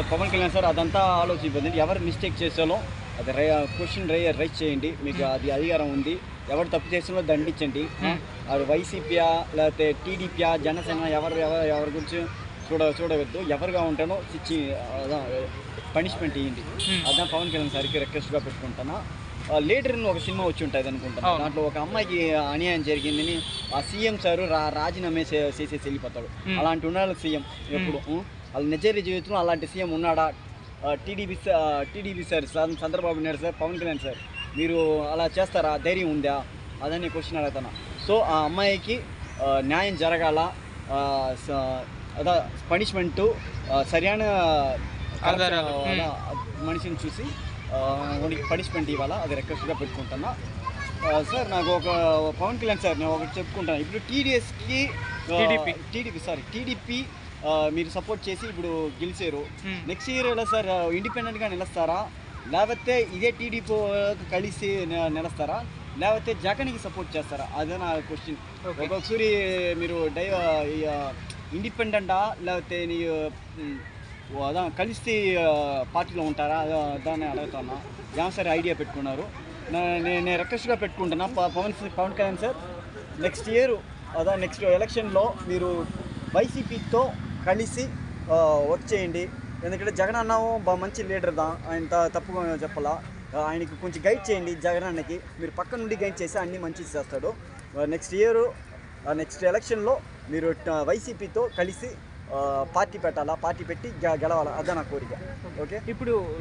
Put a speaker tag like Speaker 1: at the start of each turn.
Speaker 1: Sir Pawan Kalyan sir అదంతా ఆలోచించండి. ఎవరు మిస్టేక్ చేసాలో అది రై క్వశ్చన్ రై రైట్ చేయండి. మీకు అది అధికారం ఉంది. ఎవరు తప్పు చేసినా దండించండి. అది వైసీపీయా లేకపోతే టీడీపీయా జనసేన ఎవరు ఎవరు ఎవరి గురించి చూడ చూడవద్దు. ఎవరుగా ఉంటానో ఇచ్చి పనిష్మెంట్ ఇవ్వండి అదే పవన్ కళ్యాణ్ సార్కి రిక్వెస్ట్గా పెట్టుకుంటాను లీడర్ అని ఒక సినిమా వచ్చి ఉంటుంది అనుకుంటాను. దాంట్లో ఒక అమ్మాయికి అన్యాయం జరిగిందని ఆ సీఎం సార్ రా రాజీనామా చేసేసి వెళ్ళిపోతాడు. అలాంటి ఉండాలి సీఎం ఎప్పుడు? వాళ్ళ నిజ జీవితంలో అలాంటి సీఎం ఉన్నాడా? TDP TDP sir Chandrababu Naidu sir Pawan Kalyan sir మీరు అలా చేస్తారా? ధైర్యం ఉందా? అదని క్వశ్చన్ అడుగుతాను సో ఆ అమ్మాయికి న్యాయం జరగాల అదా పనిష్మెంటు సరైన మనిషిని చూసి పనిష్మెంట్ ఇవ్వాలా? అది రిక్వెస్ట్గా పెట్టుకుంటున్నా. సార్ నాకు ఒక పవన్ కళ్యాణ్ సార్ నేను ఒకటి చెప్పుకుంటాను. ఇప్పుడు టీడీఎస్కి
Speaker 2: TDP.
Speaker 1: టీడీపీ. సారీ టీడీపీ మీరు సపోర్ట్ చేసి ఇప్పుడు గెలిచారు.
Speaker 2: Hmm.
Speaker 1: నెక్స్ట్ ఇయర్ ఎలా సార్ ఇండిపెండెంట్గా నిలుస్తారా? లేకపోతే ఇదే టీడీపీ కలిసి నిలుస్తారా? లేకపోతే జగన్కి సపోర్ట్ చేస్తారా? అదే నా క్వశ్చన్. ఒక్కొక్కసారి మీరు డై ఇండిపెండెంటా లేకపోతే నీ కలిసి పార్టీలో ఉంటారా? దాన్ని అడుగుతున్నా ఏం సార్ ఐడియా పెట్టుకున్నారు. నేను రిక్వెస్ట్గా పెట్టుకుంటున్నా. Pawan Pawan Kalyan sir next year అదా నెక్స్ట్ ఎలక్షన్లో మీరు వైసీపీతో కలిసి వర్క్ చేయండి. ఎందుకంటే జగన్ అన్న మంచి లీడర్ దా ఆయన తప్పుగా చెప్పాలా. ఆయనకి కొంచెం గైడ్ చేయండి జగన్ అన్నకి. మీరు పక్క నుండి గైడ్ చేసి అన్ని మంచి చేస్తాడు. నెక్స్ట్ ఇయర్ నెక్స్ట్ ఎలక్షన్లో మీరు వైసీపీతో కలిసి పార్టీ పెట్టాలా? పార్టీ పెట్టి గె- గెలవాలా? అదే నా కోరిక. ఓకే?
Speaker 2: ఇప్పుడు